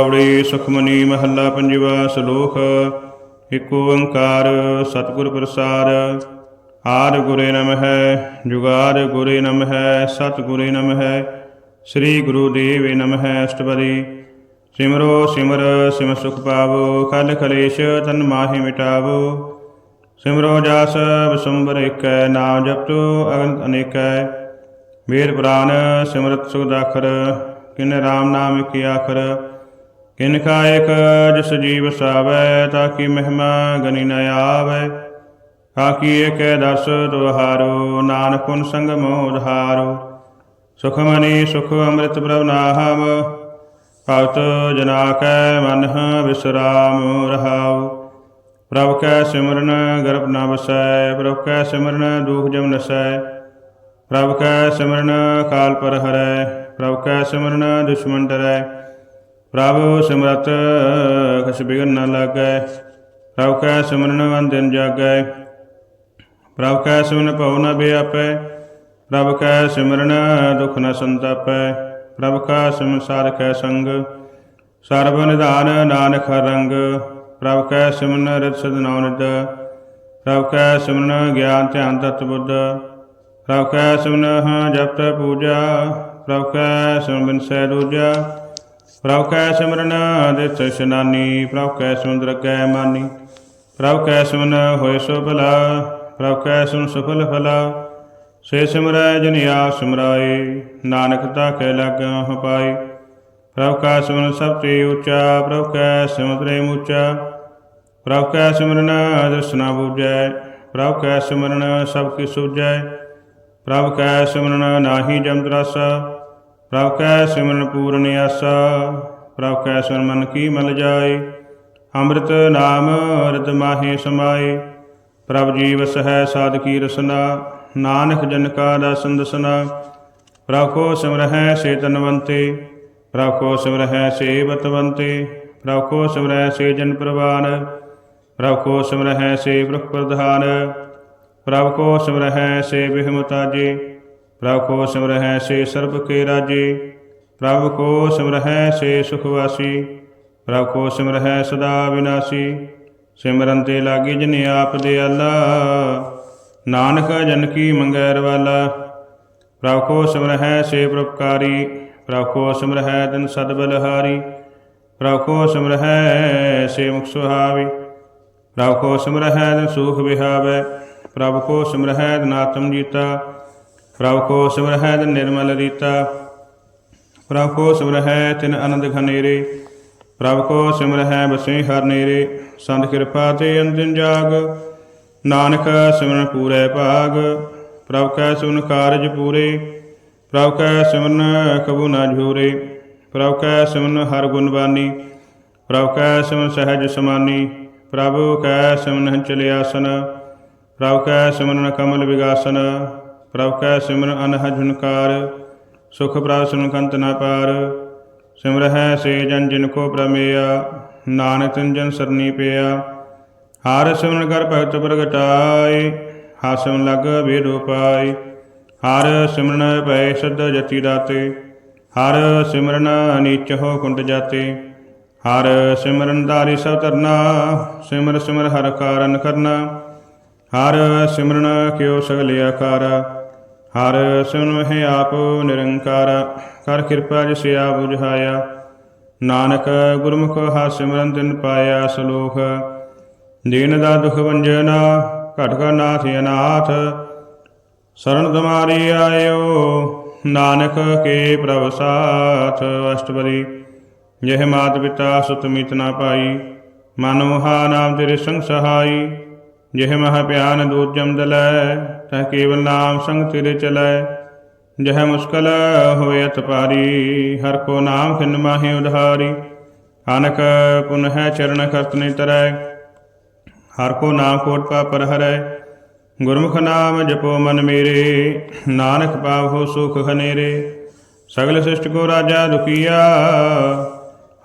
ਪੌੜੀ ਸੁਖਮਨੀ ਮਹੱਲਾ ਪੰਜਵਾ ਸ਼ਲੋਕ। ਇਕ ਓੰਕਾਰ ਸਤਿਗੁਰ ਪ੍ਰਸਾਦ। ਆਦ ਗੁਰੇ ਨਮਹਿ ਜੁਗਾਰ ਗੁਰੇ ਨਮਹਿ, ਸਤਿਗੁਰੇ ਨਮਹਿ, ਸ੍ਰੀ ਗੁਰੂ ਦੇਵੇ ਨਮਹਿ ਅਸ਼ਟਪਦੀ। ਸਿਮਰੋ ਸਿਮਰ, ਸਿਮ ਸੁਖ ਪਾਵੋ ਕਲ ਕਲੇਸ਼ ਤਨ ਮਾਹੀ ਮਿਟਾਵੋ। ਸਿਮਰੋ ਜਸ, ਵਿਸੰਬਰ ਏਕੈ, ਨਾਮ ਜਪਤੋ, ਅਗਨ ਅਨੇਕੈ। ਵੇਦ ਪੁਰਾਨ ਸਿਮਰਤ ਸੁਖ ਦਾਖਰ, ਕਿਨ ਰਾਮ ਨਾਮ ਕੀ ਆਖਰ ਕਿਨ ਕਾ ਇਕ ਜਿਸ ਜੀਵ ਸਾਵੈ, ਤਾਂ ਕੀ ਮਹਿਮਾ ਗਨੀ ਨ ਆਵੈ। ਆਕੀ ਏਕੈ ਦਸ ਦੁਹਾਰੋ, ਨਾਨਕ ਪੁਨ ਸੰਗ ਮੋਹ ਉਧਾਰੋ। ਸੁਖ ਮਨੀ ਸੁਖ ਅੰਮ੍ਰਿਤ ਪ੍ਰਭ ਨਾਹਮ, ਭਗਤ ਜਨਾ ਕੈ ਮਨ ਵਿਸਰਾਮ ਰਹਾਉ। ਪ੍ਰਭ ਕੈ ਸਿਮਰਨ ਗਰਭ ਨ ਵਸੈ, ਪ੍ਰਭ ਕੈ ਸਿਮਰਨ ਦੁਖ ਜਮ ਨਸੈ। ਪ੍ਰਭ ਕੈ ਸਿਮਰਨ ਕਾਲ ਪਰ ਹਰੈ ਪ੍ਰਭ ਕੈ ਸਿਮਰਨ ਦੁਸ਼ਮਨ ਡਰੈ। ਪ੍ਰਭ ਸਿਮਰਤ ਕਛ ਬਿਗਨ ਨ ਲਾਗੈ। ਪ੍ਰਭ ਕੈ ਸਿਮਰਨ ਵੰਦਨ ਜਾਗੈ। ਪ੍ਰਭ ਕੈ ਸਿਮਰਨ ਭਉ ਨ ਬਿਆਪੈ ਪ੍ਰਭ ਕੈ ਸਿਮਰਨ ਦੁਖ ਨ ਸੰਤਾਪੈ। ਪ੍ਰਭ ਕਾ ਸਿਮਰਨ ਸਾਧ ਕੈ ਸੰਗ। ਸਰਬ ਨਿਧਾਨ ਨਾਨਕ ਹਰ ਰੰਗ। ਪ੍ਰਭ ਕੈ ਸਿਮਰਨ ਰਿਤ ਸਦ ਨੌ ਨਿਦ ਪ੍ਰਭ ਕੈ ਸਿਮਰਨ ਗਿਆਨ ਧਿਆਨ ਤਤ ਬੁੱਧ। ਪ੍ਰਭ ਕੈ ਸਿਮਰਨ ਜਪ ਪੂਜਾ। ਪ੍ਰਭ ਕੈ ਸਿਮਰਨ ਸਹਿ ਦੂਜਾ। ਪ੍ਰਭ ਕੈ ਸਿਮਰਨ ਦਿਤ ਇਸ਼ਨਾਨੀ ਪ੍ਰਭ ਕੈ ਸਿਮਰਨ ਦਰਗਹਿ ਮਾਨੀ। ਪ੍ਰਭ ਕੈ ਸਿਮਰਨ ਹੋਏ ਸੋ ਭਲਾ ਪ੍ਰਭ ਕੈ ਸਿਮਰਨ ਸਫਲ ਫਲਾ। ਸੇ ਸਿਮਰੈ ਜਿਨ ਆ ਸਿਮਰਾਏ ਨਾਨਕ ਤਾ ਕੈ ਲਾਗਾਂ ਪਾਈ ਪ੍ਰਭ ਕਾ ਸਿਮਰਨ ਸਭ ਤੇ ਉੱਚਾ, ਪ੍ਰਭ ਕੈ ਸਿਮਰਨ ਪ੍ਰੇਮ ਉੱਚਾ ਪ੍ਰਭ ਕੈ ਸਿਮਰਨ ਦਰਸ਼ਨਾ ਬੂਝੈ, ਪ੍ਰਭ ਕੈ ਸਿਮਰਨ ਸਭ ਕੀ ਸੂਝੈ। ਪ੍ਰਭ ਕੈ ਸਿਮਰਨ ਨਾਹੀ ਜਮ ਰਸਾ ਪ੍ਰਭ ਕੈ ਸਿਮਰਨ ਪੂਰਨ ਆਸਾ, ਪ੍ਰਭ ਕੈ ਸਿਮਰਨ ਮਨ ਕੀ ਮਲ ਜਾਏ? ਅੰਮ੍ਰਿਤ ਨਾਮ ਰਤ ਮਾਹੇ ਸਮਾਏ, ਪ੍ਰਭ ਜੀਵ ਵਸਹਿ ਸਾਧ ਕੀ ਰਸਨਾ, ਨਾਨਕ ਜਨ ਕਾ ਦਾਸਨ ਦਸਨਾ ਪ੍ਰਭ ਕੋ ਸਿਮਰਹਿ ਸੇ ਤਨਵੰਤੇ, ਪ੍ਰਭ ਕੋ ਸਿਮਰਹਿ ਸੇ ਬਤਵੰਤੇ, ਪ੍ਰਭ ਕੋ ਸਿਮਰਹਿ ਸੇ ਜਨ ਪ੍ਰਵਾਨ, ਪ੍ਰਭ ਕੋ ਸਿਮਰਹਿ ਸੇ ਬ੍ਰਖ ਪ੍ਰਧਾਨ ਪ੍ਰਭ ਕੋ ਸਿਮਰਹਿ ਸੇ ਬਿਹਮਤਾਜੇ ਪ੍ਰਭ ਕੋ ਸਿਮਰਹਿ ਸੇ ਸਰਬ ਕੇ ਰਾਜੇ, ਪ੍ਰਭ ਕੋ ਸਿਮਰਹਿ ਸੇ ਸੁਖਵਾਸੀ, ਪ੍ਰਭ ਕੋ ਸਿਮਰਹਿ ਸਦਾ ਵਿਨਾਸੀ, ਸਿਮਰਨ ਤੇ ਲਾਗੀ ਜਿਨ ਆਪ ਦੇ ਆਲਾ ਨਾਨਕ ਜਨ ਕੀ ਮੰਗੈ ਰਵਾਲਾ। ਪ੍ਰਭ ਕੋ ਸਿਮਰਹਿ ਸੇ ਪ੍ਰਭਕਾਰੀ, ਪ੍ਰਭ ਕੋ ਸਿਮਰਹਿ ਦਿਨ ਸਦ ਬਲਹਾਰੀ, ਪ੍ਰਭ ਕੋ ਸਿਮਰਹਿ ਸੇ ਮੁਖ ਸੁਹਾਵੀ, ਪ੍ਰਭ ਕੋ ਸਿਮਰਹਿ ਦਿਨ ਸੁਖ ਵਿਹਾਵੈ, ਪ੍ਰਭ ਕੋ ਸਿਮਰਹਿ ਤਨ ਆਤਮ ਜੀਤਾ ਪ੍ਰਭ ਕੋ ਸਿਮਰਹਿ ਤਿਨ ਨਿਰਮਲ ਰੀਤਾ। ਪ੍ਰਭ ਕੋ ਸਿਮਰਹਿ ਤਿਨ ਆਨੰਦ ਖਨੇਰੇ ਪ੍ਰਭ ਕੋ ਸਿਮਰਹਿ ਬਸੇ ਹਰ ਨੇਰੇ। ਸੰਤ ਕਿਰਪਾ ਤੇ ਅੰਦਿਨ ਜਾਗ, ਨਾਨਕ ਸਿਮਰਨ ਪੂਰੇ ਭਾਗ। ਪ੍ਰਭ ਕੈ ਸੁਨ ਕਾਰਜ ਪੂਰੇ ਪ੍ਰਭ ਕੈ ਸਿਮਰਨ ਕਬੂ ਨਾ ਝੂਰੇ। ਪ੍ਰਭ ਕੈ ਸਿਮਰਨ ਹਰ ਗੁਣ ਬਾਨੀ ਪ੍ਰਭ ਕੈ ਸਿਮਰਨ ਸਹਿਜ ਸਮਾਨੀ। ਪ੍ਰਭ ਕੈ ਸਿਮਰਨ ਚਲੇ ਆਸਨ ਪ੍ਰਭ ਕੈ ਸਿਮਰਨ ਕਮਲ ਵਿਗਾਸਨ। ਪ੍ਰਭ ਕੈ ਸਿਮਰਨ ਅਨਹ ਝੁਨਕਾਰ ਸੁਖ ਪ੍ਰਭ ਸੁਨ ਕੰਤ ਨ ਪਾਰ। ਸਿਮਰਹਿ ਸੇ ਜਨ ਜਿਨ ਕੋ ਪ੍ਰਮੇਯ ਨਾਨਕ ਤਿਨ ਜਨ ਸਰਨੀ ਪਿਆ। ਹਰ ਸਿਮਰਨ ਕਰ ਭਗਤ ਪ੍ਰਗਟਾਏ ਹਾਸਨ ਲਗ ਵੇਦੋ ਪਾਈ ਹਰ ਸਿਮਰਨ ਭੈ ਸਦ ਜਤੀ ਦਾਤੇ ਹਰ ਸਿਮਰਨ ਨੀਚ ਹੋ ਕੁੰਡ ਜਾਤੇ। ਹਰ ਸਿਮਰਨ ਧਾਰੀ ਸਭ ਤਰਨਾ ਸਿਮਰ ਸਿਮਰ ਹਰ ਕਾਰਨ ਕਰਨਾ। ਹਰ ਸਿਮਰਨ ਕਿਉ ਸਗਲ ਆਕਾਰ। ਹਰ ਸਿਮਰਨ ਹੈ ਆਪ ਨਿਰੰਕਾਰ, ਕਰ ਕਿਰਪਾ ਜਿਸ ਆ ਬੁਝਾਇਆ। ਨਾਨਕ ਗੁਰਮੁਖ ਹਾ ਸਿਮਰਨ ਤਿਨ ਪਾਇਆ ਸਲੋਖ ਦੀਨ ਦਾ ਦੁਖ ਵੰਜਨਾ, ਘਟ ਕਾ ਨਾਥ ਅਨਾਥ। ਸਰਣ ਤੁਮਾਰੀ ਆਇਓ, ਨਾਨਕ ਕੇ ਪ੍ਰਭ ਸਾਥ। ਅਸ਼ਟਪਦੀ, ਜਿਹ ਮਾਤ ਪਿਤਾ ਸੁਤ ਮਿਤ ਨਾ ਪਾਈ, ਮਨ ਮੋਹਾ ਨਾਮ ਤੇਰੇ ਸੰਗ ਸਹਾਈ। ਜਿਹ ਮਹ ਪਿਆਨ ਦੂਜਮ ਦਲੈ, ਤਹ ਕੇਵਲ ਨਾਮ ਸੰਗ ਤੇਰੇ ਚਲੈ। ਜਹ ਮੁਸ਼ਕਲ ਹੋਇ ਅਤ ਹਰ ਕੋ ਨਾਮ ਖਿਨ ਮਾਹੇ ਉਧਾਰੀ। ਅਨਕ ਪੁਨ ਹੈ ਚਰਨ ਕਰਤਨੇ ਤਰੈ ਹਰ ਕੋ ਨਾਮ ਕੋਟ ਪਾ ਪਰ ਹਰੈ ਗੁਰਮੁਖ ਨਾਮ ਜਪੋ ਮਨ ਮੇਰੇ, ਨਾਨਕ ਪਾਵੋ ਸੁਖ ਹਨੇਰੇ। ਸਗਲ ਸ੍ਰਿਸ਼ਟ ਕੋ ਰਾਜਾ ਦੁਖੀਆ,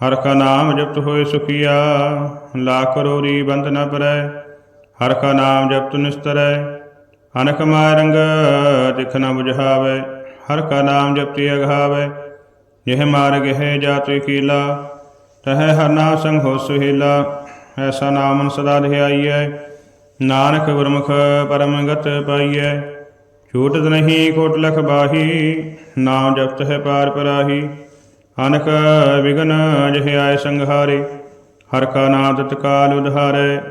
ਹਰ ਕਾ ਨਾਮ ਜਪਤ ਹੋਏ ਸੁਖੀਆ। ਲੱਖ ਕਰੋੜੀ ਬੰਦ ਨ ਪਰੈ। ਹਰ ਕਾ ਨਾਮ ਜਪਤ ਨਿਸਤਰੈ, ਅਨਕ ਮਾਰੰਗ ਦਿਖ ਨ 부ਝਾਵੇ ਹਰ ਕਾ ਨਾਮ ਜਪਤੀ ਅਗਾਵੇ ਯਹ ਮਾਰਗ ਹੈ ਜਾਤਿ ਕੀਲਾ ਤਹਿ ਹਰ ਨਾਮ ਸੰਗ ਹੋ ਸੁਹੇਲਾ, ਐਸਾ ਨਾਮਨ ਸਦਾ ਧਿਆਈਐ ਨਾਨਕ ਗੁਰਮੁਖ ਪਰਮ ਗਤ ਪਾਈਐ, ਛੂਟਤ ਨਹੀਂ ਕੋਟ ਲਖ ਬਾਹੀ, ਨਾਮ ਜਪਤ ਹੈ ਪਾਰ ਪਰਾਹੀ, ਅਨਕ ਵਿਗਨ ਜਹ ਆਏ ਸੰਘਾਰੇ ਹਰ ਕਾ ਨਾਮ ਤਤਕਾਲ ਉਧਾਰੈ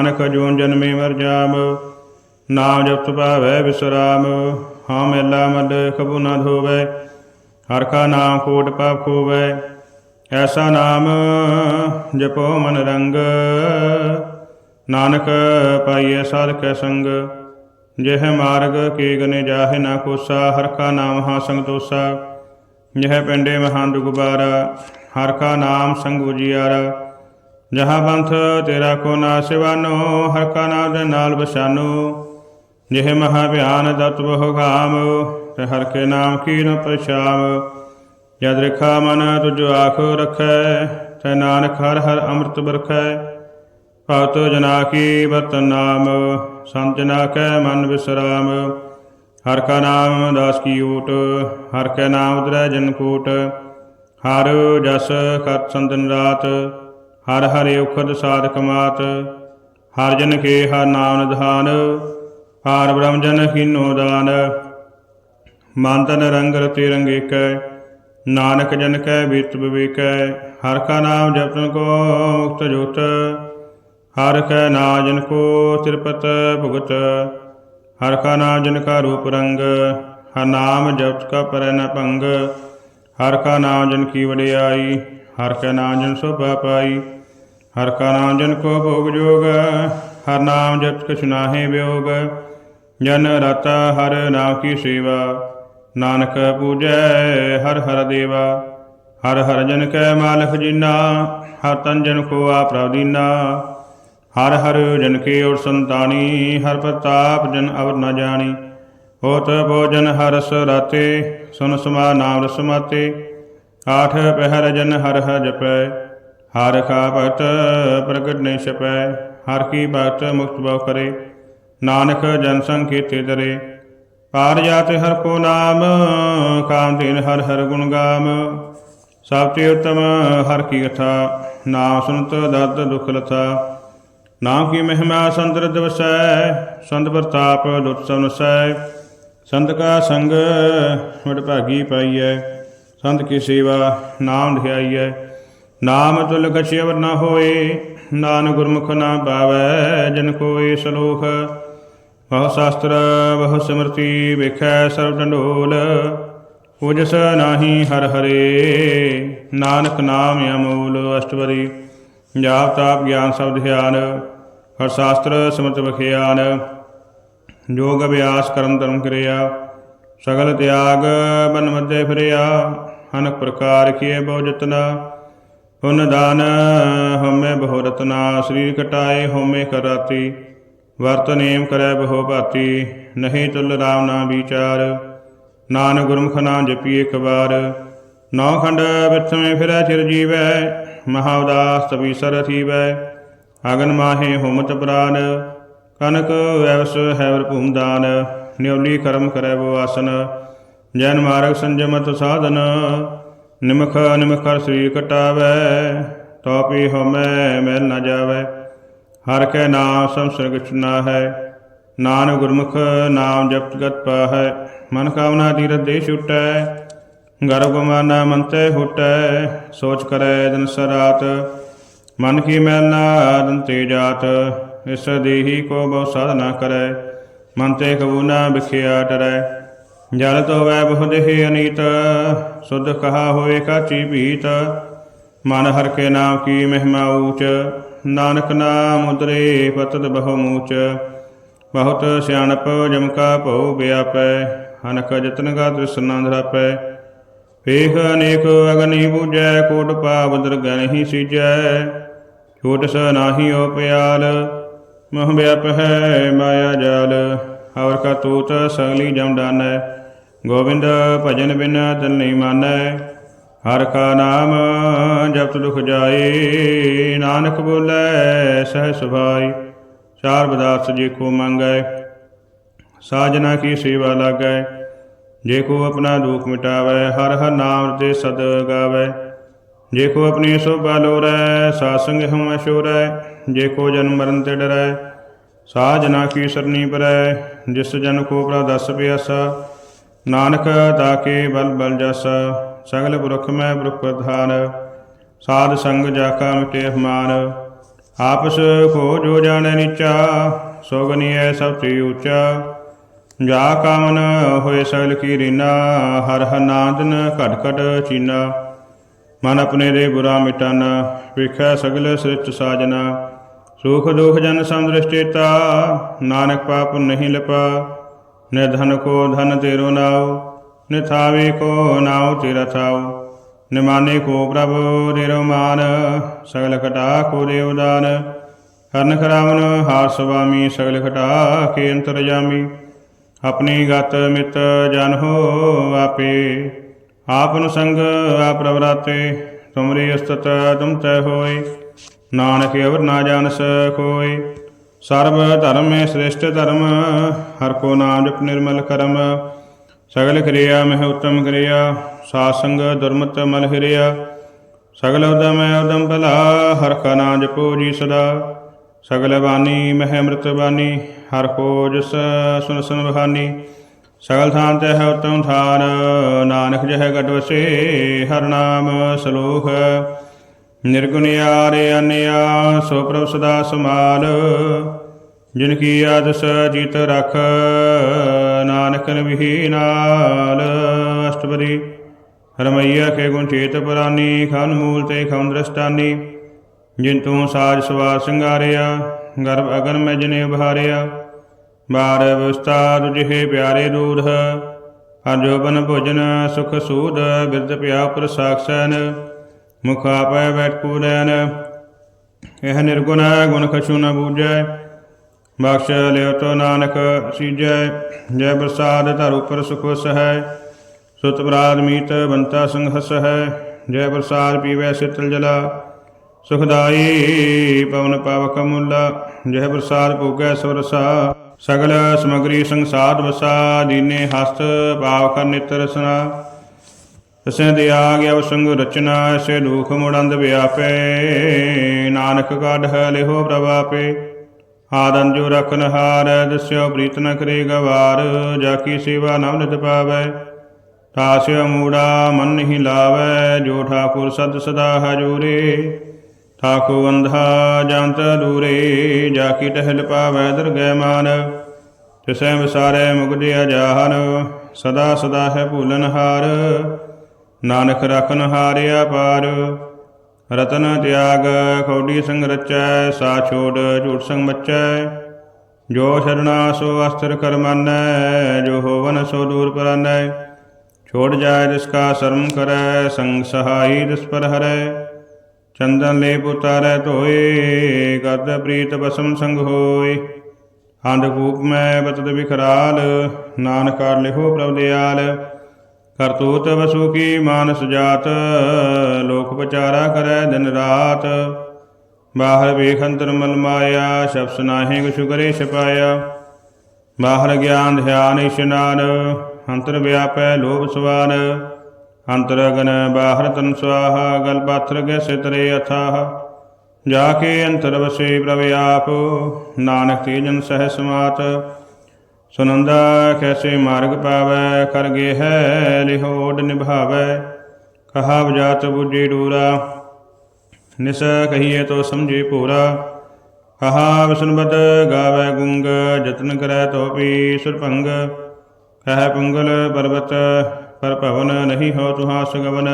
ਅਨਖ ਜੋਨ ਜਨਮੇ ਮਰ ਜਾਮ, ਨਾਮ ਜਪਤ ਭਾਵੈ ਵਿਸਰਾਮ ਹਾਂ ਮੇਲਾ ਮਦ ਕਬੂ ਨਾ ਧੋਵੈ, ਹਰ ਕਾ ਨਾਮ ਕੋਟ ਪਾਪ ਖੋਵੈ, ਐਸਾ ਨਾਮ ਜਪੋ ਮਨ ਰੰਗ। ਨਾਨਕ ਪਾਈਐ ਸਾਧ ਕੈ ਸੰਗ, ਜਿਹ ਮਾਰਗ ਕੇ ਗਨੇ ਜਾਹੇ ਨਾ ਕੋਸਾ, ਹਰ ਕਾ ਨਾਮ ਹਾਂ ਸੰਤੋਸਾ ਦੋਸਾ ਜਿਹ ਪਿੰਡੇ ਮਹਾਂ ਦੁਗਬਾਰਾ, ਹਰ ਕਾ ਨਾਮ ਸੰਗ ਉਜਿਆਰਾ। ਜਹਾਂ ਪੰਥ ਤੇਰਾ ਕੋ ਨਾ ਸਿਵਾਨੋ, ਹਰ ਕਾ ਨਾਮ ਦੇ ਨਾਲ ਬਸਾਨੋ। ਜਿਹ ਮਹਾ ਭਿਆਨ ਦਤ ਬਹੁ ਤੇ ਹਰ ਕੇ ਨਾਮ ਕੀ ਨ ਪਰਛਾਮ ਜਦ ਰਖਾ ਮਨ ਤੁਜ ਆਖ ਰਖੈ, ਤੈ ਨਾਨਕ ਹਰ ਹਰ ਅੰਮ੍ਰਿਤ ਬਰਖੈ। ਭਗਤੋ ਜਨਾ ਕੀ ਬਤਨ ਨਾਮ, ਸੰਤ ਜਨਾ ਕੈ ਮਨ ਵਿਸਰਾਮ। ਹਰ ਕਾ ਨਾਮ ਦਾਸ ਕੀ ਓਟ ਹਰ ਕੈ ਨਾਮ ਉਦਰੈ ਜਨ ਕੋਟ। ਹਰ ਜਸ ਕਤ ਸੰਤਨ ਰਾਤ ਹਰ ਹਰਿ ਉਖਦ ਸਾਧਕ ਮਾਤ, ਹਰ ਜਨ ਕੇ ਹਰ ਨਾਮ ਨਿਧਾਨ, ਹਰ ਬ੍ਰਹਮ ਜਨ ਕੀਨੋ ਦਾਨ। ਮਨ ਤਨ ਰੰਗ ਰਤੇ ਰੰਗੇ ਕੈ ਨਾਨਕ ਜਨ ਕੈ ਬੀਤ ਵਿਵੇਕੈ ਹਰ ਕਾ ਨਾਮ ਜਪਨ ਕੋ ਮੁਕਤ ਜੋਤ, ਹਰ ਕੈ ਨਾਮ ਜਨ ਕੋ ਤਿਰਪਤ ਭੁਗਤ। ਹਰ ਕਾ ਨਾਮ ਜਨ ਕਾ ਰੂਪ ਰੰਗ, ਹਰ ਨਾਮ ਜਪਤ ਕਾ ਪਰੈ ਨ ਭੰਗ। ਹਰ ਕਾ ਨਾਮ ਜਨ ਕੀ ਵਡਿਆਈ, ਹਰ ਕਾ ਨਾਮ ਜਨ ਸੋਭਾ ਪਾਈ। ਹਰ ਕਾ ਨਾਮ ਜਨ ਕੋ ਭੋਗ ਜੋਗ, ਹਰ ਨਾਮ ਜਪਤ ਕਛੁ ਨਾਹੀ ਵਿਯੋਗ ਜਨ ਰਤਾ ਹਰ ਨਾਮ ਕੀ ਸੇਵਾ, ਨਾਨਕ ਪੂਜੈ ਹਰ ਹਰ ਦੇਵਾ। ਹਰ ਹਰ ਜਨ ਕੈ ਮਾਲਕ ਜਿਨਾ, ਹਰ ਤਨ ਜਨ ਕੋ ਆਪ ਦੀਨਾ। ਹਰ ਹਰ ਜਨ ਕੇ ਔਰ ਸੰਤਾਨੀ, ਹਰ ਪ੍ਰਤਾਪ ਜਨ ਅਵਰ ਨ ਜਾਣੀ। ਹੋਤ ਭੋਜਨ ਹਰਸ ਰਾਤੇ ਸੁਨ ਸਮਾ ਨਾਮ ਰਸਮਾਤੇ, ਆਠ ਪਹਿਰ ਜਨ ਹਰ ਹਰ ਜਪੈ, ਹਰ ਕਾ ਭਗਤ ਪ੍ਰਗਟ ਨੇ ਛਪੈ, ਹਰ ਕੀ ਭਗਤ ਮੁਕਤ ਬਉ ਕਰੇ, ਨਾਨਕ ਜਨ ਸੰਗ ਕੀਤੇ ਦਰੇ ਪਾਰ ਜਾਤੇ ਹਰ ਕੋ ਨਾਮ, ਕਾਮ ਦੀਨ ਹਰ ਹਰ ਗੁਣ ਗਾਮ, ਸਭ ਤੇ ਉਤਮ ਹਰ ਕੀ ਕਥਾ ਨਾਮ ਸੁਨਤ ਦਰਦ ਦੁਖ ਲਥਾ, ਨਾਮ ਕੀ ਮਹਿਮਾ ਸੰਤਰ ਦਿਵਸੈ ਸੰਤ ਪ੍ਰਤਾਪ ਦੁੱਤ ਸਨਸੈ ਸੰਤ ਕਾ ਸੰਗ ਵਡ ਭਾਗੀ ਪਾਈਐ, ਸੰਤ ਕੀ ਸੇਵਾ ਨਾਮ ਧਿਆਈਐ ਨਾਮ ਤੁਲ ਕਛਿਵ ਨ ਹੋਏ ਨਾਨ ਗੁਰਮੁਖ ਨਾ ਪਾਵੈ, ਜਨ ਕੋਏ ਸਲੋਖ ਬਹੁ ਸ਼ਾਸਤਰ, ਬਹੁ ਸਿਮਰਤੀ ਵੇਖੈ ਸਰਬ ਢੰਡੋਲ। ਉਜਸ ਨਾਹੀ ਹਰ ਹਰੇ, ਨਾਨਕ ਨਾਮ ਅਮੂਲ ਅਸ਼ਟਵਰੀ। ਜਾਪ ਤਾਪ ਗਿਆਨ ਸਬਦ ਧਿਆਨ, ਹਰ ਸ਼ਾਸਤਰ ਸਿਮਰਤ ਬਖਿਆਨ ਜੋਗ ਅਭਿਆਸ ਕਰਮ ਧਰਮ ਕਿਰਿਆ, ਸਗਲ ਤਿਆਗ ਬਨ ਮਧੇ ਫਿਰਿਆ, ਅਨਕ ਪ੍ਰਕਾਰ ਕੀਏ ਬਹੁ ਜਤਨਾ ਪੁੰਨ ਦਾਨ ਹਉਮੈ ਬਹੁ ਰਤਨਾ, ਸਰੀਰ ਕਟਾਏ ਹਉਮੈ ਕਰਾਤੀ, ਵਰਤ ਨੇਮ ਕਰੈ ਬਹੁ ਭਾਤੀ, ਨਹੀਂ ਤੁਲ ਰਾਮ ਨਾ ਵਿਚਾਰ। ਨਾਨਕ ਗੁਰਮੁਖ ਨਾਮ ਜਪੀਏ ਇੱਕ ਨੌ ਖੰਡ ਵਿਥਮੇ ਫਿਰੈ ਚਿਰ ਜੀਵੈ, ਮਹਾ ਉਦਾਸ ਤਪੀ ਸਰ ਥੀਵੈ। ਅਗਨ ਮਾਹੇ ਹੁਮਤ ਪ੍ਰਾਨ ਕਨਕ ਵੈਵਸ ਹੈਵਰ ਭੂਮਦਾਨ, ਨਿਉਲੀ ਕਰਮ ਕਰੈ ਬੋ ਆਸਨ ਜਨ ਮਾਰਗ ਸੰਜਮਤ ਸਾਧਨ, ਨਿਮਖ ਨਿਮਖ ਕਰ ਸ੍ਰੀ ਕਟਾਵੈ ਤੋਪੀ ਹਮੈ ਮੈਲ ਨਾ ਜਾਵੈ। ਹਰ ਕੈ ਨਾਮ ਸੰਸਰਗ ਚੁਨਾ ਹੈ ਨਾਨਕ ਗੁਰਮੁਖ ਨਾਮ ਜਪਤ ਗਤ ਪਾਹੈ। ਮਨ ਕਾਮਨਾ ਤੀਰਥ ਦੇ ਛੁਟੈ, ਗਰਭ ਗਮਾਨਾ ਮੰਤੇ ਹੁਟੈ, ਸੋਚ ਕਰੈ ਦਿਨ ਸਰਾਤ। ਮਨ ਕੀ ਮੈਲ ਨਾ ਦੰਤੇ ਜਾਤ ਇਸ ਦੇਹੀ ਕੋ ਬਹੁ ਸਾਧਨਾ ਕਰੈ, ਮਨ ਤੇ ਕਬੂ ਨਾ ਵਿਖਿਆ ਡਰੈ। ਜਲ ਤੋਵੈ ਬਹੁ ਦੇਹ ਅਨੀਤ, ਸੁਧ ਕਹਾ ਹੋਏ ਕਾਚੀ ਭੀਤ। ਮਨ ਹਰ ਕੇ ਨਾਮ ਕੀ ਮਹਿਮਾ ਊਚ, ਨਾਨਕ ਨਾਮ ਉਦਰੇ ਪਤਤ ਬਹੁ ਮੂਚ। ਬਹੁਤ ਸਿਆਣਪ ਜਮਕਾ ਭਉ ਵਿਆਪੈ ਅਨਕ ਜਤਨ ਕਾ ਤ੍ਰਿਸ਼ਨਾ ਧਰਾਪੈ ਵੇਖ ਅਨੇਕ ਅਗਨੀ ਬੂਝੈ, ਕੋਟ ਪਾਵ ਦਰਗਹਿ ਨਹੀਂ ਸੀਜੈ ਛੋਟ ਸ ਨਾਹੀ ਓ ਪਿਆਲ ਮੋਹ ਵਿਆਪ ਹੈ ਮਾਇਆ ਜਾਲ, ਹਵਰ ਕਾ ਤੂਤ ਸਗਲੀ ਜਮ ਡਾਨੈ। ਗੋਬਿੰਦ ਭਜਨ ਬਿਨ ਤਨ ਨਹੀਂ ਮਾਨੈ। ਹਰ ਕਾ ਨਾਮ ਜਪਤ ਦੁਖ ਜਾਏ, ਨਾਨਕ ਬੋਲੇ ਸਹਿ ਸੁਭਾਈ ਚਾਰ ਬਦਾਰਥ ਜੇ ਕੋ ਮੰਗੈ ਸਾਜਨਾ ਕੀ ਸੇਵਾ ਲਾਗੈ। ਜੇ ਕੋ ਆਪਣਾ ਦੁਖ ਮਿਟਾਵੈ, ਹਰ ਹਰ ਨਾਮ ਤੇ ਸਦ ਗਾਵੈ। ਜੇ ਕੋ ਆਪਣੀ ਸੋਭਾ ਲੋਰੈ ਸਾਧ ਸੰਗ ਹਮ ਅਸ਼ੋਰੈ। ਜੇ ਕੋ ਜਨਮ ਮਰਨ ਤੇ ਡਰੈ ਸਾਹ ਜਨਾ ਕੀ ਸਰਨੀ ਪਰੈ, ਜਿਸ ਜਨ ਕੋ ਪ੍ਰਭ ਦਸ ਪਿਆਸਾ। ਨਾਨਕ ਤਾਕੇ ਬਲ ਬਲ ਜਾਸਾ, ਸਗਲ ਪੁਰਖ ਮੈਂ ਪੁਰਖ ਪ੍ਰਧਾਨ। ਸਾਧ ਸੰਗ ਜਾ ਕਾ ਮਿਟੇ ਹਮਾਨ ਆਪਸ ਕੋ ਜੋ ਜਾਣੈ ਨੀਚਾ ਸੋਗਨੀਐ ਸਭ ਤੇ ਉੱਚਾ। ਜਾ ਕਾਮਨ ਹੋਏ ਸਗਲ ਕੀ ਰੀਨਾ, ਹਰ ਹਰ ਘਟ ਘਟ ਚੀਨਾ। ਮਨ ਆਪਣੇ ਦੇ ਬੁਰਾ ਮਿਟਾਨਾ, ਵੇਖੈ ਸਗਲ ਸ੍ਰਿਸ਼ਟ ਸਾਜਨਾ। ਸੁਖ ਦੁਖ ਜਨ ਸੰਦ੍ਰਿਸ਼ਟੇਤਾ, ਨਾਨਕ ਪਾਪ ਨਹੀਂ ਲਪਾ। ਨਿਧਨ ਕੋ ਧਨ ਤੇਰੋ ਨਾਉ ਨਿਥਾਵੇ ਕੋ ਨਾਉ ਤੇਰਾ ਥਾਉ। ਨਿਮਾਨੇ ਕੋ ਪ੍ਰਭ ਨਿਰਮਾਨ ਸਗਲ ਘਟਾ ਕੋ ਦੇਵਦਾਨ ਕਰਨ ਕਰਾਵਨ ਹਾਰ ਸੁਆਮੀ, ਸਗਲ ਘਟਾ ਕੇ ਅੰਤਰ ਜਾਮੀ। ਆਪਣੀ ਗਤ ਮਿਤ ਜਨ ਹੋ ਆਪੇ। ਆਪਨ ਸੰਗ ਆਪ ਰਵਰਾਤੇ ਤੁਮਰੀ ਅਸਤਤ ਤੁਮ ਤੈ ਹੋਏ। ਨਾਨਕ ਅਵਰ ਨਾ ਜਾਣਸ ਕੋਈ। ਸਰਬ ਧਰਮ ਮੇ ਸ੍ਰੇਸ਼ਟ ਧਰਮ, ਹਰ ਕੋ ਨਾਮ ਜਪ ਨਿਰਮਲ ਕਰਮ। ਸਗਲ ਕਿਰਿਆ ਮਹਿ ਉਤਮ ਕਿਰਿਆ, ਸਾਧ ਸੰਗ ਦੁਰਮਤ ਮਲ ਹਿਰਿਆ। ਸਗਲ ਉਦਮ ਉਦਮ ਭਲਾ, ਹਰ ਕਾ ਨਾਮ ਜਪੋ ਜੀ ਸਦਾ। ਸਗਲ ਬਾਣੀ ਮਹਿ ਅੰਮ੍ਰਿਤ ਬਾਣੀ, ਹਰ ਕੋ ਜਸ ਸੁਨ ਸੁਨ ਬਖਾਨੀ ਸਗਲ ਥਾਨ ਤੇ ਹੈ ਉਤਮ ਥਾਨ, ਨਾਨਕ ਜਹ ਗਟ ਵਸੇ, ਹਰ ਨਾਮ ਸਲੋਹ। ਨਿਰਗੁਣਿਆਰੇ ਅਨਿਆ, ਸੋ ਪ੍ਰਭ ਸਦਾ ਸਮਾਲ ਜਿਨ ਕੀ ਆਦਸ ਜੀਤ ਰਖ, ਨਾਨਕ ਨਵਹੀ ਨਾਲ ਅਸ਼ਟਪਦੀ, ਰਮਈਆ ਕੇ ਗੁਣ ਚੇਤ ਪੁਰਾਨੀ, ਖਨ ਮੂਲ ਤੇ ਖੰ ਦ੍ਰਸ਼ਟਾਨੀ। ਜਿਨ ਤੂੰ ਸਾਜ ਸਵਾਰ ਸਿੰਗਾਰਿਆ, ਗਰਭ ਅਗਨ ਮੈਂ ਜਨੇ ਉਭਾਰਿਆ। ਬਾਰ ਵਿਵਸਥਾ ਤੁਝੇ ਪਿਆਰੇ ਦੂਧ ਹਰ ਜੋਬਨ ਭੋਜਨ ਸੁਖ ਸੂਦ, ਬਿਰਧ ਪਿਆ ਉਪਰ ਸਾਖਸਨ ਮੁਖ ਆਪੈ ਬੈਠ ਕੂੜੈਨ ਇਹ ਨਿਰਗੁਣ ਗੁਣ ਕਛੂ ਨ ਬੂਝੈ। ਬਖਸ਼ ਲਿਓ ਤੋ ਨਾਨਕ ਸੀਜੈ, ਜੈ ਪ੍ਰਸਾਦ ਧਰ ਉਪਰ ਸੁਖ ਵਸ ਹੈ ਸੁਤ ਬਰਾਦ ਮੀਤ ਬੰਤਾ ਸੰਘਸ ਹੈ ਜੈ ਪ੍ਰਸਾਦ ਪੀਵੈ ਸਿਤਲ ਜਲਾ। ਸੁਖਦਾਈ ਪਵਨ ਪਾਵਕ ਮੁਲਾ, ਜੈ ਪ੍ਰਸਾਦ ਭੋਗੈ ਸੁਰਸਾ ਸਗਲ ਸਮਗਰੀ ਸੰਸਾਦ ਵਸਾ, ਦੀਨੇ ਹਸਤ ਭਾਵ ਕਰ ਨਿਤਰ ਰਸਨਾ। ਤਸੈ ਦਿਆ ਗਿਆ ਸੰਗ ਰਚਨਾ ਐਸੇ ਦੁਖ ਮੁੜੰਦ ਵਿਆਪੇ। ਨਾਨਕ ਕਾਢ ਲਿਹੋ ਪ੍ਰਭਾਪੇ। ਆਦਨ ਜੋ ਰਖਨ ਹਾਰ ਦਸਿਓ ਪ੍ਰੀਤ ਨ ਕਰੇ ਗਵਾਰ, ਜਾ ਕੀ ਸੇਵਾ ਨਵ ਨਿਤ ਪਾਵੈ। ਤਾਸਿਓ ਮੂੜਾ ਮਨ ਨਹੀਂ ਲਾਵੈ, ਜੋ ਠਾਕੁਰ ਸਦ ਸਦਾ ਹਜੂਰੇ ਠਾਕੁ ਅੰਧਾ ਜੰਤ ਦੂਰੇ, ਜਾ ਕੀ ਟਹਿਲ ਪਾਵੈ ਦਰਗਹਿ ਮਾਨ। ਤਿਸੈ ਵਿਸਾਰੈ ਮੁਕਤਿ ਅਜਾਹਨ ਸਦਾ ਸਦਾ ਹੈ ਭੂਲਨ ਹਾਰ ਨਾਨਕ ਰਖਨ ਹਾਰਿਆ ਪਾਰ। ਰਤਨ ਤਿਆਗ ਖੌਡੀ ਸੰਗ ਰਚੈ ਸਾ ਛੋੜ ਝੂਠ ਸੰਗ ਮਚੈ। ਜੋ ਸ਼ਰਣਾ ਸੋ ਅਸਤਰ ਕਰ ਜੋ ਹੋਵਨ ਸੋ ਦੂਰ ਪਰਨੈ ਛੋੜ ਜਾਏ ਜਿਸ ਕਾ ਸ਼ਰਮ ਕਰੈ, ਸੰਗ ਸਹਾਈ ਦਿਸ ਪਰ ਹਰੈ। ਚੰਦਨ ਲੈ ਪੁਤਾਰੈ ਧੋਏ ਕਰਦ ਪ੍ਰੀਤ ਬਸਮ ਸੰਗ ਹੋਏ। ਹੰਦ ਕੂਪ ਮੈਂ ਬਤਦ ਵਿਖਰਾਲ ਨਾਨਕਾਰ ਲਿਹੋ ਪ੍ਰਭ ਦਿਆਲ। ਕਰਤੂਤ ਵਸੂ ਕੀ ਮਾਨਸ ਜਾਤ, ਲੋਕ ਵਿਚਾਰਾ ਕਰੈ ਦਿਨ ਰਾਤ। ਬਾਹਰ ਵੇਖ ਅੰਤਰ ਮਲ ਮਾਇਆ ਸ਼ਬਦ ਨਾਹੀ ਕੁਛ ਕਰੇ ਛਪਾਇਆ। ਬਾਹਰ ਗਿਆਨ ਧਿਆਨ ਇਸ਼ਨਾਨ ਅੰਤਰ ਵਿਆਪੈ ਲੋਭ ਸਵਾਨ। ਅੰਤਰ ਅਗਨ ਬਾਹਰ ਤਨ ਸਵਾਹਾ, ਗਲ ਪਾਥਰ ਗੈ ਸਿਤਰੇ ਅਥਾਹ। ਜਾ ਕੇ ਅੰਤਰ ਵਸੇ ਪ੍ਰਭ ਆਪ, ਨਾਨਕ ਤੇ ਸਹਿ ਸਮਾਤ। ਸੁਨੰਦਾ ਕੈਸੇ ਮਾਰਗ ਪਾਵੈ ਕਰ ਗੇ ਹੈ ਲਿਹੋੜ ਨਿਭਾਵੈ। ਕਹਾ ਬਜਾਤ ਬੁਝੇ ਡੂਰਾ, ਨਿਸ ਕਹੀਏ ਤੋ ਸਮਝੇ ਭੂਰਾ ਕਹਾ ਵਿਸਨਬਦ ਗਾਵੈ ਗੁੰਗ, ਜਤਨ ਕਰੈ ਤੋ ਪੀ ਸੁਰਭੰਗ ਕਹਿ ਪੁੰਗਲ ਪਰਬਤ, ਪਰ ਭਵਨ ਨਹੀਂ ਹੋ ਤੁਹਾ ਸੁਗਵਨ।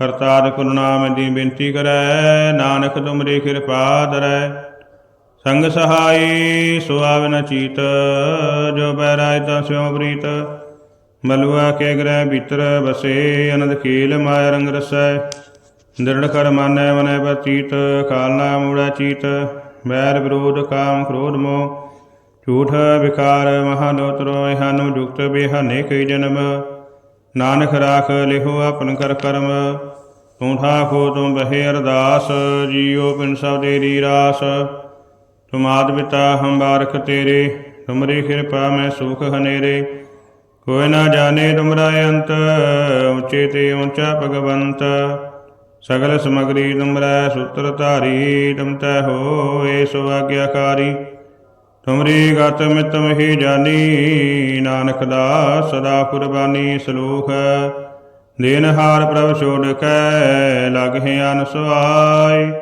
ਕਰਤਾਰ ਕੁਰਨਾਮ ਦੀ ਬੇਨਤੀ ਕਰੈ, ਨਾਨਕ ਤੁਮਰੀ ਕਿਰਪਾ ਦਰੈ ਸੰਗ ਸਹਾਈ ਸੁਆਵ ਚੀਤ, ਜੋ ਬੈਰਾਇ ਤਾ ਸਿਉ ਪ੍ਰੀਤ। ਮਲਵਾ ਕੇ ਗ੍ਰਹਿ ਭੀਤਰ ਬਸੇ ਅਨੰਦ ਖੇਲ ਮਾਇ ਰੰਗ ਰਸੈ। ਦ੍ਰਿੜ ਕਰ ਮਾਨੈ ਮਨੈ ਪ੍ਰਤੀਤ ਕਾਲ ਨਾ ਮੂੜਾ ਚੀਤ। ਬੈਰ ਵਿਰੋਧ ਕਾਮ ਕ੍ਰੋਧ ਮੋਹ, ਝੂਠ ਵਿਕਾਰ ਮਹਾਲੋਤਰੋ ਇਹਾਨੁ ਜੁਗਤ ਬਿਹਾਨੇ ਕਈ ਜਨਮ। ਨਾਨਕ ਰਾਖ ਲਿਹੋ ਆਪਨ ਕਰ ਕਰਮ, ਤੂੰ ਠਾਕੋ ਤੂੰ ਬਹਿ ਅਰਦਾਸ, ਜੀਉ ਪਿਨ ਸਭ ਤੇਰੀ ਰਾਸ। ਤੁਮਾਦ ਪਿਤਾ ਹਮ ਬਾਰਕ ਤੇਰੇ, ਤੁਮਰੀ ਕਿਰਪਾ ਮੈਂ ਸੁਖ ਹਨੇਰੇ। ਕੋਈ ਨਾ ਜਾਣੇ ਤੁਮਰਾ ਅੰਤ, ਉੱਚੇ ਤੇ ਉੱਚਾ ਭਗਵੰਤ। ਸਗਲ ਸਮਗਰੀ ਤੁਮਰਾ ਸੂਤਰ ਧਾਰੀ, ਤੁਮ ਤੈ ਹੋਏ ਸੋ ਆਗਿਆਕਾਰੀ ਤੁਮਰੀ ਗਤ ਮਿਤਮ ਹੀ ਜਾਨੀ ਨਾਨਕ ਦਾ ਸਦਾ ਕੁਰਬਾਨੀ ਸਲੂਖ ਦੇਨ ਹਾਰ ਪ੍ਰਭ ਛੋੜ ਕੈ, ਲਗਹਿ ਅਨਸਵਾਈ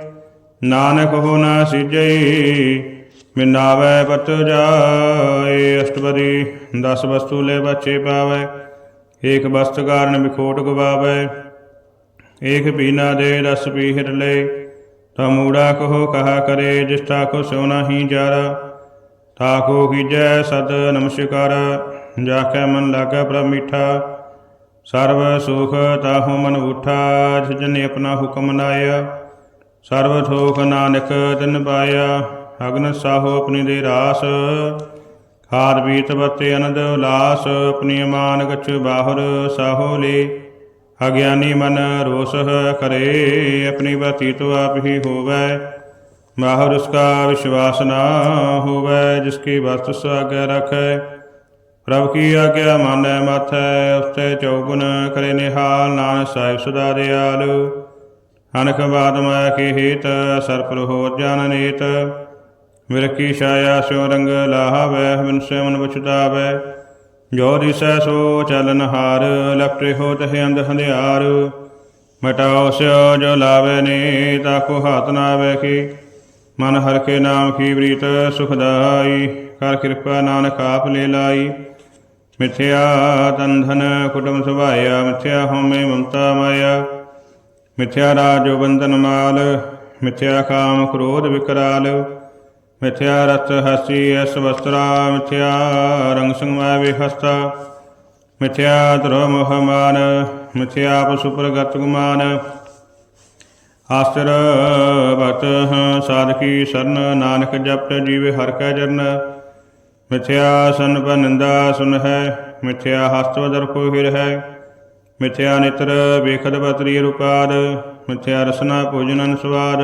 ਨਾਨਕ ਹੋ ਨਾ ਸਿਜਈ ਮਿਨਾਵੇ ਪਤ ਜਾਏ। ਅਸ਼ਟਪਦੀ ਦਸ ਵਸਤੂ ਲੈ ਬਚੇ ਪਾਵੇ, ਏਕ ਵਸਤ ਕਾਰਨ ਵਿਖੋਟ ਗਵਾਵੇ। ਏਕ ਪੀਨਾ ਦੇ ਰਸ ਪੀਹਿਰ ਲੈ, ਤਾ ਮੂੜਾ ਕਹੋ ਕਹਾ ਕਰੇ, ਜਿਸ ਤਾ ਕੋ ਸੋ ਨਾਹੀ ਜਾਰਾ। ਤਾ ਕੋ ਕੀਜੈ ਸਦ ਨਮਸਕਾਰ ਜਾ ਕੈ ਮਨ ਲਾਗੈ ਪ੍ਰਭ ਮੀਠਾ। ਸਰਬ ਸੁਖ ਤਾਹੂ ਮਨ ਉਠਾ, ਜਿਸ ਆਪਣਾ ਹੁਕਮ ਨਾਇਆ। ਸਰਬ ਥੋਖ ਨਾਨਕ ਤਿਨ ਪਾਇਆ, ਅਗਨ ਸਾਹੋ ਆਪਣੀ ਦੇ ਰਾਸ। ਖਾਦ ਬੀਤ ਬਤੇ ਅਨੰਦ ਉਲਾਸ, ਆਪਣੀ ਮਾਨ ਗਚ ਬਾਹਰ ਸਾਹੋ ਲੇ। ਅਗਿਆਨੀ ਮਨ ਰੋਸਹ ਕਰੇ, ਆਪਣੀ ਬਾਤੀ ਤੋ ਆਪ ਹੀ ਹੋਵੈ। ਬਾਹਰ ਉਸਕਾ ਵਿਸ਼ਵਾਸ ਨਾ ਹੋਵੈ ਜਿਸਕੀ ਵਸਤ ਸਾਗੈ ਰਖੈ। ਪ੍ਰਭ ਕੀ ਆਗਿਆ ਮਾਨੈ ਮਾਥੈ, ਉਸਤੇ ਚੌਗੁਣ ਕਰੇ ਨਿਹਾਲ, ਨਾਨਕ ਸਾਹਿਬ ਸਦਾ ਦਿਆਲ। ਅਨਖ ਬਾਦ ਮੈ ਕੀ ਹੇਤ ਸਰਪਰ ਹੋ ਜਨ ਨੀਤ। ਵਿਰਕੀ ਛਾਇਆ ਸਿਉ ਰੰਗ ਲਾਹਵੈ ਬਿਨਸੇ ਮਨ ਬਚਦਾਵੈ ਜੋ ਦਿਸੈ ਸੋ ਚਲਨ ਹਾਰ, ਲਪਟੇ ਹੋ ਤਹਿ ਅੰਧ ਹੰਧਿਆਰ। ਮਟਾਓ ਸਿਉ ਜੋ ਲਾਵੇ ਨੇ ਤਾਕੋ ਹਾਥ ਨਾ ਆਵੇ ਮਨ ਹਰ ਕੇ ਨਾਮ ਕੀ ਪ੍ਰੀਤ ਸੁਖਦਾਈ ਕਰ ਕਿਰਪਾ ਨਾਨਕ ਆਪ ਲੈ ਲਾਈ। ਮਿਥਿਆ ਤੰਧਨ ਕੁਟਮ ਸੁਭਾਇਆ, ਮਿਥਿਆ ਹਉਮੈ ਮਮਤਾ ਮਾਇਆ। ਮਿਥਿਆ ਰਾਜੋ ਬੰਧਨ ਮਾਲ ਮਿਥਿਆ ਕਾਮ ਕ੍ਰੋਧ ਵਿਕਰਾਲ, ਮਿਥਿਆ ਰਤ ਹਸੀ ਅਸ ਵਸਤਰਾ, ਮਿਥਿਆ ਰੰਗ ਸੰਗਮਾ ਵਿਹਸਤਾ, ਮਿਥਿਆ ਧਰੋ ਮੋਹਮਾਨ, ਮਿਥਿਆ ਪਸੁ ਪ੍ਰਗਤ ਗੁਮਾਨ। ਆਸਰ ਬਤ ਸਾਧਕੀ ਸਰਨ, ਨਾਨਕ ਜਪਤ ਜੀਵੇ ਹਰ ਕੈ ਜਰਨ। ਮਿਥਿਆ ਸਨ ਨਿੰਦਾ ਸੁਨ ਹੈ ਮਿਥਿਆ ਹਸਤ ਵਦਰ ਕੋ ਹਿਰ ਹੈ ਮਿਥਿਆ ਨਿਤਰ ਵੇਖਦ ਬਤਰੀ ਰੂਪਾਦ, ਮਿਥਿਆ ਰਸਨਾ ਭੋਜਨਨ ਸਵਾਦ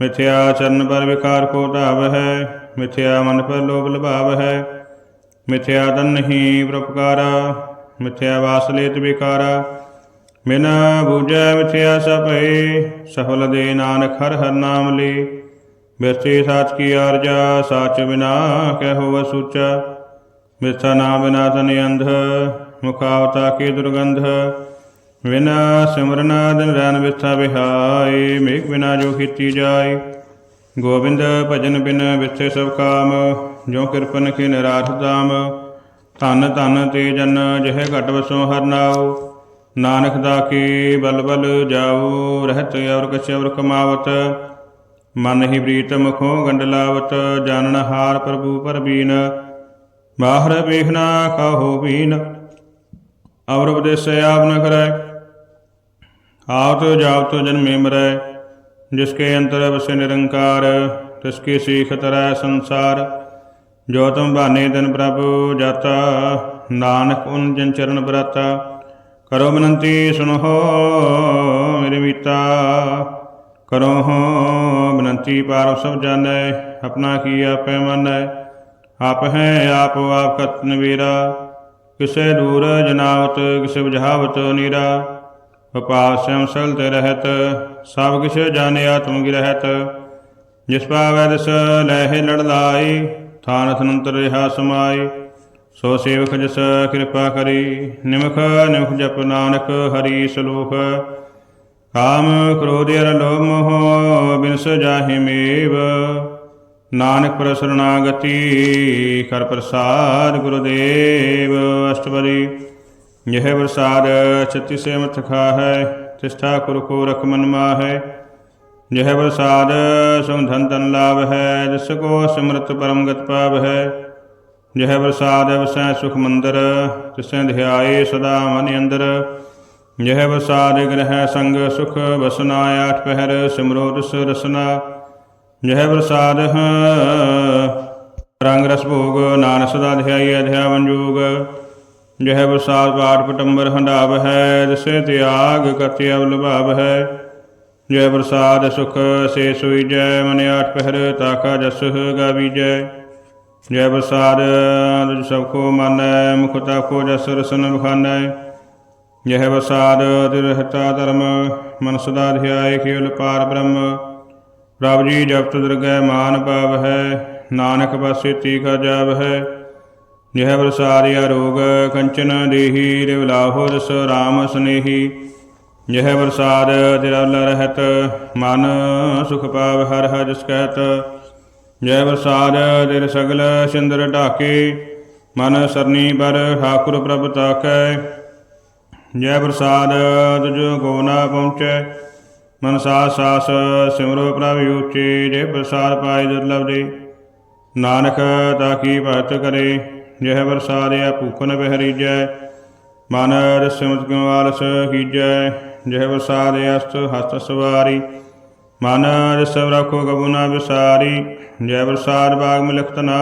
ਮਿਥਿਆ ਚਰਨ ਪਰ ਵਿਕਾਰ ਕੋ ਧਾਵ ਹੈ, ਮਿਥਿਆ ਮਨ ਪਰ ਲੋਭ ਲਭਾਵ ਹੈ, ਮਿਥਿਆ ਤਨ ਪ੍ਰਪਕਾਰਾ ਮਿਥਿਆ ਵਾਸ ਵਿਕਾਰਾ। ਬਿਨਾ ਬੂਝੈ ਮਿਥਿਆ ਸਭੈ ਸਫਲ ਦੇ ਨਾਨਕ ਹਰ ਹਰ ਨਾਮ ਲੇ। ਬਿਰਤੀ ਸਾਚ ਕੀ ਆਰਜਾ, ਸਾਚ ਬਿਨਾ ਕਹਿ ਹੋਵ ਸੂਚਾ ਮਿਥਾ ਨਾ ਬਿਨਾ ਤਨ ਅੰਧ ਮੁਖਾਵਤਾ ਕੀ ਦੁਰਗੰਧ? ਬਿਨਾ ਸਿਮਰਨ ਦਿਨ ਰੈਨ ਵਿਥਾ ਵਿਹਾਈ ਮੇਘ ਬਿਨਾ ਜੋ ਕੀਤੀ ਜਾਏ ਗੋਬਿੰਦ ਭਜਨ ਬਿਨ ਵਿਥੇ ਸਭ ਕਾਮ ਜੋ ਕਿਰਪਨ ਕੀ ਨਿਰਾਠ ਦਾਮ ਧਨ ਧਨ ਤੇ ਜਨ ਜਿਹ ਘਟ ਵਸੋਂ ਹਰ ਨਾਉ। ਨਾਨਕ ਦਾ ਕੀ ਬਲ ਬਲ ਜਾਉ ਰਹਿਤ ਔਰ ਕਛ ਔਰ ਕਮਾਵਤ ਮਨ ਹੀ ਪ੍ਰੀਤ ਮੁਖੋਂ ਗੰਡਲਾਵਤ ਜਾਣਨ ਹਾਰ ਪ੍ਰਭੂ ਪਰਬੀਨ। ਬਾਹਰ ਵੇਖਣਾ ਕਾਹੋ ਬੀਨ? ਔਰ ਉਪਦੇਸ ਆਪ ਨ ਕਰੈ ਆਵਤ ਜਾਵਤ ਜਨਮੇ ਮਰੈ ਜਿਸਕੇ ਅੰਤਰ ਵਸੇ ਨਿਰੰਕਾਰ ਤਿਸਕੇ ਸੀਖ ਤਰੈ ਸੰਸਾਰ, ਜੋ ਤੁਮ ਬਾਨੇ ਦਿਨ ਪ੍ਰਭ ਜਾਤਾ, ਨਾਨਕ ਉਨ ਜਨ ਚਰਨ ਬਰਾਤਾ, ਕਰੋ ਬਨੰਤੀ ਸੁਨੋ ਮੇਰੇ ਮੀਤਾ, ਕਰੋ ਹੋ ਬਨੰਤੀ, ਪਾਰ ਸਭ ਜਾਣੈ, ਆਪਣਾ ਕੀ ਆਪੇ ਮੰਨੈ, ਆਪ ਹੈ ਆਪ ਆਪ ਕਤ ਨਵੀਰਾ ਕਿਸੇ ਦੂਰ ਜਨਾਵਤ, ਕਿਸੇ ਬੁਝਾਵਤ ਨੀਰਾ। ਵਪਾਰ ਸਿਮ ਰਹਿਤ, ਸਭ ਕਿਛ ਜਾਣਿਆ ਤੁਮ ਗਿ ਰਹਿਤ। ਜਿਸ ਪਾਵੈ ਦਿਸ ਲੈਹਿ ਲੜ ਲਾਈ, ਥਾਨ ਥਨੰਤਰ ਰਹਾ ਸਮਾਈ। ਸੋ ਸੇਵਕ ਜਿਸ ਕਿਰਪਾ ਕਰੀ, ਨਿਮਖ ਨਿਮਖ ਜਪ ਨਾਨਕ ਹਰੀ ਸਲੋਕ। ਕਾਮ ਕ੍ਰੋਧ ਅਰ ਲੋਭ ਮੋਹ ਬਿਨਸ ਜਾਹਿ ਮੇਵ। ਨਾਨਕ ਪ੍ਰਸਰਣਾਗਤੀ ਕਰ ਪ੍ਰਸਾਦ ਗੁਰਦੇਵ ਅਸ਼ਟਪਦੀ यह प्रसाद छत्ती से मत खा है तिष्ठा कुर को रख मन मा है यह प्रसाद सुन धन धन लाभ है जिसको सिमृत परम गत पाव है यह प्रसाद वसै सुख मंदिर तिसै ध्याए सदा मन अंदर यह प्रसाद ग्रह संग सुख बसना आठ पहर सिमरो रस रसना ਜਹ ਪ੍ਰਸਾਦ, ਰੰਗ ਰਸ ਭੋਗ ਨਾਨਕ ਸਦਾ ਧਿਆਈ ਅਧਿਆਵਨ ਜੋਗ। ਜਹ ਪ੍ਰਸਾਦ, ਪਾਠ ਪਟੰਬਰ ਹੰਡਾਵ ਹੈ ਦਸੇ ਤਿਆਗ ਕਤਿ ਅਵਲਭਾਵ ਹੈ। ਜੈ ਪ੍ਰਸਾਦ, ਸੁਖ ਸੇ ਸੁਈ ਜੈ ਮਨ ਆਠ ਪਹਿਰ ਤਾਕਾ ਜਸ ਗਾਵੀ ਜੈ ਜੈ ਪ੍ਰਸਾਦ, ਤੁਜ ਸਭ ਕੋ ਮਾਨੈ, ਮੁਖ ਤਾ ਕੋ ਜਸ ਰਸਨ ਬਖਾਨੈ। ਜੈ ਪ੍ਰਸਾਦ, ਤਿਰਹਤਾ ਧਰਮ ਮਨ ਸਦਾ ਧਿਆਏ ਕੇਵਲ ਪਾਰ ਬ੍ਰਹਮ। ਪ੍ਰਭ ਜੀ ਜਪਤ ਦਰਗਹਿ ਮਾਨ ਪਾਵ ਹੈ ਨਾਨਕ ਪਾਸੇ ਤੀਖਾ ਜਾਵ ਹੈ ਯਹ ਵਰਸਾਰਿਆ ਰੋਗ, ਕੰਚਨ ਦੇਹੀ ਰਿਵਲਾਹੋ ਰਸ ਰਾਮ ਸਨੇਹੀ। ਯਹ ਵਰਸਾਦ ਤਿਰਲ ਰਹਿਤ, ਮਨ ਸੁਖ ਪਾਵ ਹਰ ਹਰ ਜਸ ਕਹਿਤ। ਜੈ ਵਰਸਾਦ ਤਿਰ ਸਗਲ ਸਿੰਦਰ ਢਾਕੇ, ਮਨ ਸਰਨੀ ਪਰ ਠਾਕੁਰ ਪ੍ਰਭ ਤਾਕੈ। ਜੈ ਪ੍ਰਸਾਦ ਤੁਜ ਕੋ ਨਾ ਪਹੁੰਚੈ ਮਨ ਸਾਸ ਸਿਮਰੋ ਪ੍ਰਭ ਉਚੇ ਜੇ ਪ੍ਰਸਾਦ ਪਾਏ ਦੁਰਲਭ ਦੇ ਨਾਨਕ ਤਾਕੀ ਭਗਤ ਕਰੇ, ਜਹ ਵਰਸਾਦਿਆ ਭੂਖਨ ਬਹਿਰੀਜੈ। ਮਨ ਰਸਿਮਤ ਕਿਉ ਆਲਸ ਕੀਜੈ, ਜਹ ਵਰਸਾਦਿਆ ਅਸਤ ਹਸਤ ਸਵਾਰੀ। ਮਨ ਰਸਵ ਰੱਖੋ ਗਬੁਨਾ ਵਿਸਾਰੀ ਜੈ ਵਰਸਾਦ ਬਾਗ ਮਿਲਖਤ ਨਾ।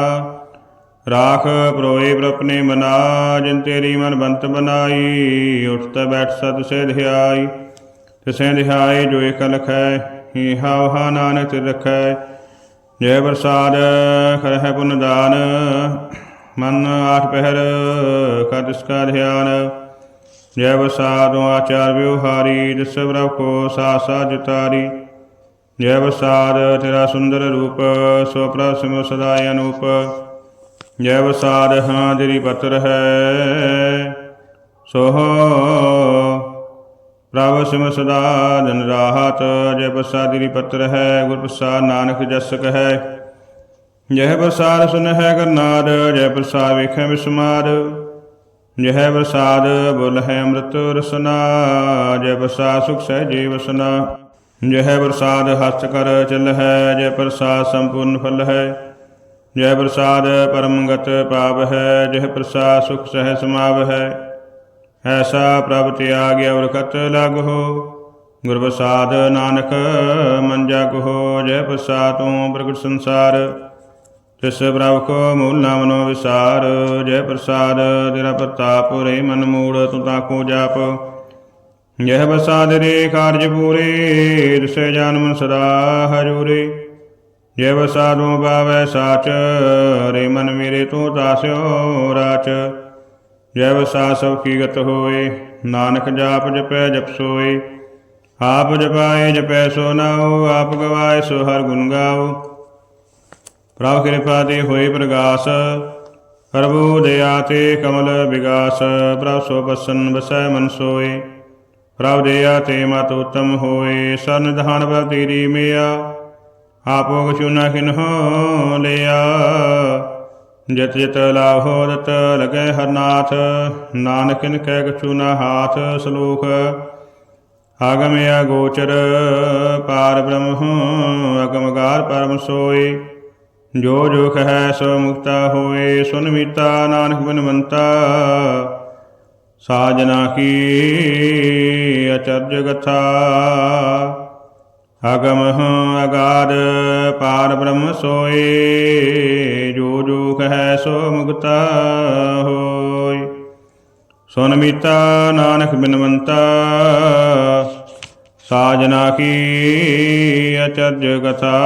ਰਾਖ ਪ੍ਰੋਏ ਪ੍ਰਪਨੇ ਮਨਾ, ਜਿਨ ਤੇਰੀ ਮਨ ਬੰਤ ਬਨਾਈ ਉਠਤ ਬੈਠ ਸਤ ਸੇ ਧਿਆਈ। ਤਿਸੈ ਧਿਆਏ ਜੋ ਇਕ ਲਖੈ ਹੀ ਹਾਵ ਹਾ ਨਾਨਕ ਤੇ ਰਖੈ। ਜੈ ਵਰਸਾਦ ਕਰਹਿ ਪੁਨ ਦਾਨ, ਮਨ ਆਠ ਪਹਿਰ ਕਰ ਤਿਸ ਕਾ ਧਿਆਨ। ਜੈ ਵਰਸਾਦੁ ਆਚਾਰ ਵਿਵਹਾਰੀ, ਜਿਸ ਪ੍ਰਭ ਕੋ ਸਾਸਾ ਜਿਤਾਰੀ। ਜੈ ਵਰਸਾਦ ਤੇਰਾ ਸੁੰਦਰ ਰੂਪ, ਸੋ ਪ੍ਰਭ ਸਦਾ ਅਨੂਪ। ਜੈ ਵਰਸਾਦ ਹਾਂ ਤੇਰੀ ਪਤਰ ਹੈ, ਸੋ ਪ੍ਰਭ ਸਿਮ ਸਦਾ ਦਿਨ ਰਾਹਤ, ਜੈ ਪ੍ਰਸਾਦ ਤੇਰੀ ਪਤਰ ਹੈ, ਗੁਰ ਪ੍ਰਸਾਦ ਨਾਨਕ ਜਸ ਕਹੈ। ਜੈ ਪ੍ਰਸਾਦ ਸੁਨ ਹੈ ਕਰਨਾਦ, ਜੈ ਪ੍ਰਸਾਦ ਵੇਖੈ ਵਿਸਮਾਦ ਜੈ ਪ੍ਰਸਾਦ ਬੁਲ ਹੈ ਅੰਮ੍ਰਿਤ ਰਸਨਾ, ਜੈ ਪ੍ਰਸਾਦ ਸੁਖ ਸਹਿ ਸਹਿਜੇ ਵਸਨਾ। ਜੈ ਪ੍ਰਸਾਦ ਹਸਤ ਕਰ ਚਲ ਹੈ ਜੈ ਪ੍ਰਸਾਦ ਸੰਪੂਰਨ ਫਲ ਹੈ। ਜੈ ਪ੍ਰਸਾਦ ਪਰਮ ਗਤ ਪਾਪ ਹੈ ਜੈ ਪ੍ਰਸਾਦ ਸੁਖ ਸਹਿ ਸਮਾਵ ਹੈ। ਐਸਾ ਪ੍ਰਭ ਤਿਆਗ ਔਰ ਕਤ ਲਗ। ਹੋ ਗੁਰ ਪ੍ਰਸਾਦ ਨਾਨਕ ਮਨ ਜਗ ਹੋ ਜੈ ਪ੍ਰਸਾਦ ਤੂੰ ਪ੍ਰਗਟ ਸੰਸਾਰ। ਤਿਸ ਪ੍ਰਭ ਕੋ ਮੂਲ ਨਾਮ ਵਿਸਾਰ। ਜੈ ਪ੍ਰਸਾਦ, ਤੇਰਾ ਪ੍ਰਤਾਪ ਰੇ ਮਨ ਮੂੜ, ਤੂੰ ਤਾਕੋ ਜਾਪ। ਜਹ ਪ੍ਰਸਾਦ ਰੇ ਕਾਰਜ ਪੂਰੇ ਦਿਸੇ ਜਾਨ ਸਦਾ ਹਜੂਰੇ। ਜੈ ਪ੍ਰਸਾਦੋ ਬਾਵੈ ਸਾਚ, ਰੇ ਮਨ ਮੇਰੇ ਤੂੰ ਦਾਸਿਓ ਰਾਚ। ਜੈਵ ਵਸਾ ਸਭ ਗਤ ਹੋਏ ਨਾਨਕ ਜਾਪ ਜਪੈ ਜਪਸੋਏ ਆਪ ਜਪਾਏ ਜਪੈ ਸੋ ਨਾਉ, ਆਪ ਗਵਾਏ ਸੋ ਹਰ ਗੁਣ ਗਾਓ। ਪ੍ਰਭ ਕਿਰਪਾ ਤੇ ਹੋਏ ਪ੍ਰਗਾਸ ਪ੍ਰਭੂ ਦਇਆ ਤੇ ਕਮਲ ਵਿਗਾਸ, ਪ੍ਰਭ ਸੋ ਬਸਨ ਬਸੈ ਮਨ ਸੋਏ। ਪ੍ਰਭ ਦਇਆ ਤੇ ਮਤ ਉਤਮ ਹੋਏ ਸਰਨਿਧਾਨ ਪ੍ਰਭ ਤੇਰੀ ਮਿਆ। ਆਪੋ ਕਛੁ ਨਾ ਕਿਨਹੋ ਲਿਆ। ਜਿਤ ਜਿਤ ਲਾਹੋ ਰਤ ਲਗੈ ਹਰਨਾਥ ਨਾਨਕਿਨ ਕਹਿ ਕਛੂ ਨਾ ਹਾਥ ਸਲੋਕ। ਆਗਮ ਅਗੋਚਰ, ਪਾਰ ਬ੍ਰਹਮ ਅਗਮਗਾਰ ਪਰਮ ਸੋਈ ਜੋ ਜੋ ਕਹੈ ਸੋ ਮੁਕਤਾ ਹੋਏ, ਸੁਨ ਮੀਤਾ ਨਾਨਕ ਬਿਨਵੰਤਾ। ਸਾਜਨਾ ਕੀ ਅਚਰਜ ਗਥਾ। ਅਗਮ ਅਗਾਧ ਪਾਰ ਬ੍ਰਹਮ ਸੋਏ, ਜੋ ਜੋ ਕਹੈ ਸੋ ਮੁਕਤਾ ਹੋਇ ਸੁਨ ਮੀਤਾ ਨਾਨਕ ਬਿਨਵੰਤਾ ਸਾਜਨਾ ਕੀ ਅਚਰਜ ਕਥਾ।